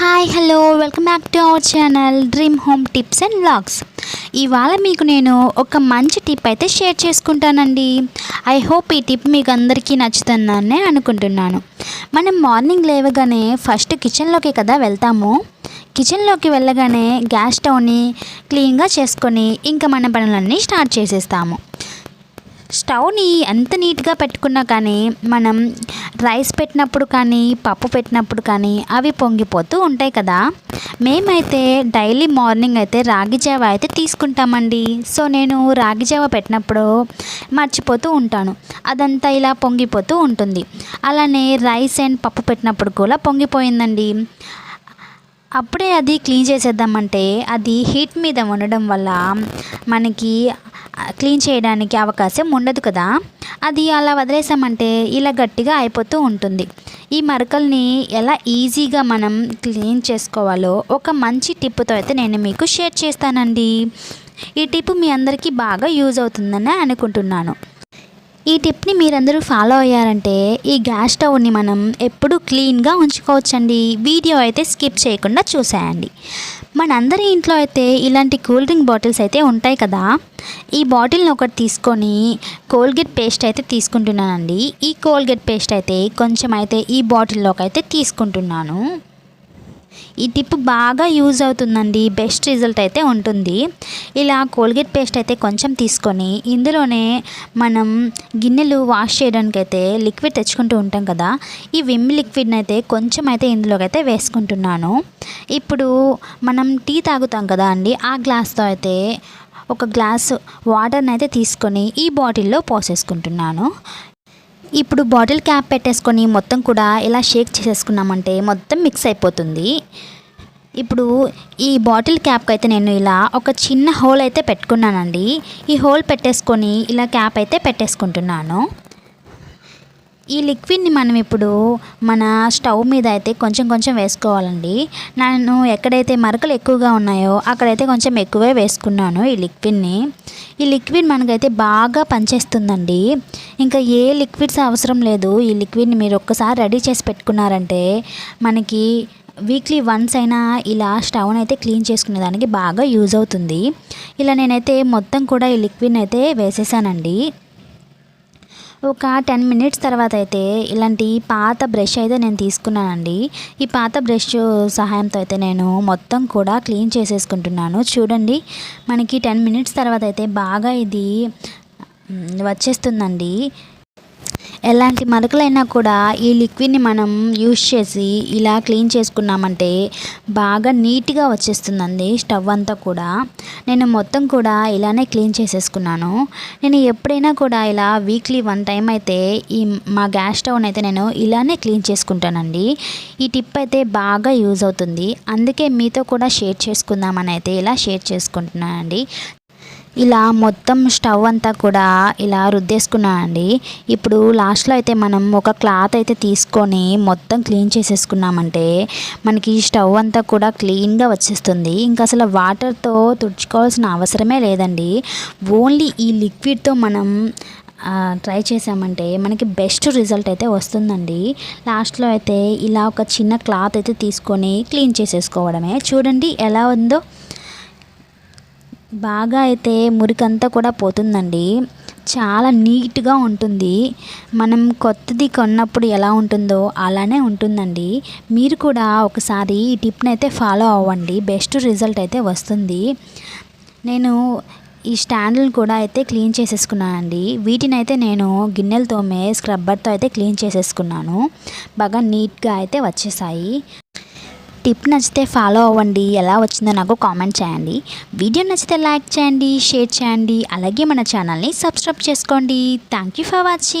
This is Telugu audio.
Hi hello welcome back to our channel dream home tips and vlogs ఇవాళ మీకు నేను ఒక మంచి టిప్ అయితే షేర్ చేసుకుంటానండి. ఐ హోప్ ఈ టిప్ మీకు అందరికీ నచ్చుతుందనే అనుకుంటున్నాను. మనం మార్నింగ్ లేవగానే ఫస్ట్ కిచెన్లోకి కదా వెళ్తాము. కిచెన్లోకి వెళ్ళగానే గ్యాస్ స్టవ్ని క్లీన్గా చేసుకొని ఇంకా మన పనులన్నీ స్టార్ట్ చేసేస్తాము. స్టవ్ని ఎంత నీట్గా పెట్టుకున్నా కానీ మనం రైస్ పెట్టినప్పుడు కానీ పప్పు పెట్టినప్పుడు కానీ అవి పొంగిపోతూ ఉంటాయి కదా. మేమైతే డైలీ మార్నింగ్ అయితే రాగి జావ అయితే తీసుకుంటామండి. సో నేను రాగి జావ పెట్టినప్పుడు మర్చిపోతూ ఉంటాను. అదంతా ఇలా పొంగిపోతూ ఉంటుంది. అలానే రైస్ అండ్ పప్పు పెట్టినప్పుడు కూడా పొంగిపోయిందండి. అప్పుడే అది క్లీన్ చేసేద్దామంటే అది హీట్ మీద ఉండడం వల్ల మనకి క్లీన్ చేయడానికి అవకాశం ఉండదు కదా. అది అలా వదిలేసామంటే ఇలా గట్టిగా అయిపోతూ ఉంటుంది. ఈ మరకల్ని ఎలా ఈజీగా మనం క్లీన్ చేసుకోవాలో ఒక మంచి టిప్తో అయితే నేను మీకు షేర్ చేస్తానండి. ఈ టిప్ మీ అందరికీ బాగా యూజ్ అవుతుందని అనుకుంటున్నాను. ఈ టిప్ని మీరందరూ ఫాలో అయ్యారంటే ఈ గ్యాస్ స్టవ్ని మనం ఎప్పుడు క్లీన్గా ఉంచుకోవచ్చండి. వీడియో అయితే స్కిప్ చేయకుండా చూసేయండి. మనందరి ఇంట్లో అయితే ఇలాంటి కూల్ డ్రింక్ బాటిల్స్ అయితే ఉంటాయి కదా. ఈ బాటిల్ని ఒకటి తీసుకొని కోల్గేట్ పేస్ట్ అయితే తీసుకుంటున్నానండి. ఈ కోల్గేట్ పేస్ట్ అయితే కొంచెం అయితే ఈ బాటిల్లోకి అయితే తీసుకుంటున్నాను. ఈ టిప్ బాగా యూజ్ అవుతుందండి. బెస్ట్ రిజల్ట్ అయితే ఉంటుంది. ఇలా కోల్గేట్ పేస్ట్ అయితే కొంచెం తీసుకొని ఇందులోనే మనం గిన్నెలు వాష్ చేయడానికి అయితే లిక్విడ్ తెచ్చుకుంటూ ఉంటాం కదా. ఈ విమ్ లిక్విడ్ని అయితే కొంచెం అయితే ఇందులోకి అయితే వేసుకుంటున్నాను. ఇప్పుడు మనం టీ తాగుతాం కదా అండి. ఆ గ్లాస్తో అయితే ఒక గ్లాస్ వాటర్ని అయితే తీసుకొని ఈ బాటిల్లో పోసేసుకుంటున్నాను. ఇప్పుడు బాటిల్ క్యాప్ పెట్టేసుకొని మొత్తం కూడా ఇలా షేక్ చేసేసుకున్నామంటే మొత్తం మిక్స్ అయిపోతుంది. ఇప్పుడు ఈ బాటిల్ క్యాప్కి అయితే నేను ఇలా ఒక చిన్న హోల్ అయితే పెట్టుకున్నానండి. ఈ హోల్ పెట్టేసుకొని ఇలా క్యాప్ అయితే పెట్టేసుకుంటున్నాను. ఈ లిక్విడ్ని మనం ఇప్పుడు మన స్టవ్ మీద అయితే కొంచెం కొంచెం వేసుకోవాలండి. నేను ఎక్కడైతే మరకలు ఎక్కువగా ఉన్నాయో అక్కడైతే కొంచెం ఎక్కువే వేసుకున్నాను ఈ లిక్విడ్ని. ఈ లిక్విడ్ మనకైతే బాగా పనిచేస్తుందండి. ఇంకా ఏ లిక్విడ్స్ అవసరం లేదు. ఈ లిక్విడ్ని మీరు ఒక్కసారి రెడీ చేసి పెట్టుకున్నారంటే మనకి వీక్లీ వన్స్ అయినా ఇలా స్టవ్ని అయితే క్లీన్ చేసుకునే దానికి బాగా యూజ్ అవుతుంది. ఇలా నేనైతే మొత్తం కూడా ఈ లిక్విడ్ని అయితే వేసేసానండి. ఒక టెన్ మినిట్స్ తర్వాత అయితే ఇలాంటి పాత బ్రష్ అయితే నేను తీసుకున్నానండి. ఈ పాత బ్రష్ సహాయంతో అయితే నేను మొత్తం కూడా క్లీన్ చేసేసుకుంటున్నాను. చూడండి మనకి టెన్ మినిట్స్ తర్వాత అయితే బాగా ఇది వచ్చేస్తుందండి. ఎలాంటి మరకలైనా కూడా ఈ లిక్విడ్ని మనం యూస్ చేసి ఇలా క్లీన్ చేసుకున్నామంటే బాగా నీట్గా వచ్చేస్తుందండి స్టవ్ అంతా కూడా. నేను మొత్తం కూడా ఇలానే క్లీన్ చేసేసుకున్నాను. నేను ఎప్పుడైనా కూడా ఇలా వీక్లీ వన్ టైం అయితే ఈ మా గ్యాస్ స్టవ్ని అయితే నేను ఇలానే క్లీన్ చేసుకుంటానండి. ఈ టిప్ అయితే బాగా యూజ్ అవుతుంది. అందుకే మీతో కూడా షేర్ చేసుకుందామని అయితే ఇలా షేర్ చేసుకుంటున్నానండి. ఇలా మొత్తం స్టవ్ అంతా కూడా ఇలా రుద్దేసుకున్నానండి. ఇప్పుడు లాస్ట్లో అయితే మనం ఒక క్లాత్ అయితే తీసుకొని మొత్తం క్లీన్ చేసేసుకున్నామంటే మనకి స్టవ్ అంతా కూడా క్లీన్గా వచ్చేస్తుంది. ఇంకా అసలు వాటర్తో తుడుచుకోవాల్సిన అవసరమే లేదండి. ఓన్లీ ఈ లిక్విడ్తో మనం ట్రై చేసామంటే మనకి బెస్ట్ రిజల్ట్ అయితే వస్తుందండి. లాస్ట్లో అయితే ఇలా ఒక చిన్న క్లాత్ అయితే తీసుకొని క్లీన్ చేసేసుకోవడమే. చూడండి ఎలా ఉందో. బాగా అయితే మురికంతా కూడా పోతుందండి. చాలా నీట్గా ఉంటుంది. మనం కొత్తది కొన్నప్పుడు ఎలా ఉంటుందో అలానే ఉంటుందండి. మీరు కూడా ఒకసారి ఈ టిప్ని అయితే ఫాలో అవ్వండి. బెస్ట్ రిజల్ట్ అయితే వస్తుంది. నేను ఈ స్టాండ్లను కూడా అయితే క్లీన్ చేసేసుకున్నానండి. వీటిని అయితే నేను గిన్నెలతోమే స్క్రబ్బర్తో అయితే క్లీన్ చేసేసుకున్నాను. బాగా నీట్గా అయితే వచ్చేసాయి. టిప్ నచ్చితే ఫాలో అవ్వండి. ఎలా వచ్చిందో నాకు కామెంట్ చేయండి. వీడియో నచ్చితే లైక్ చేయండి షేర్ చేయండి. అలాగే మన ఛానల్ని సబ్స్క్రైబ్ చేసుకోండి. Thank you for watching.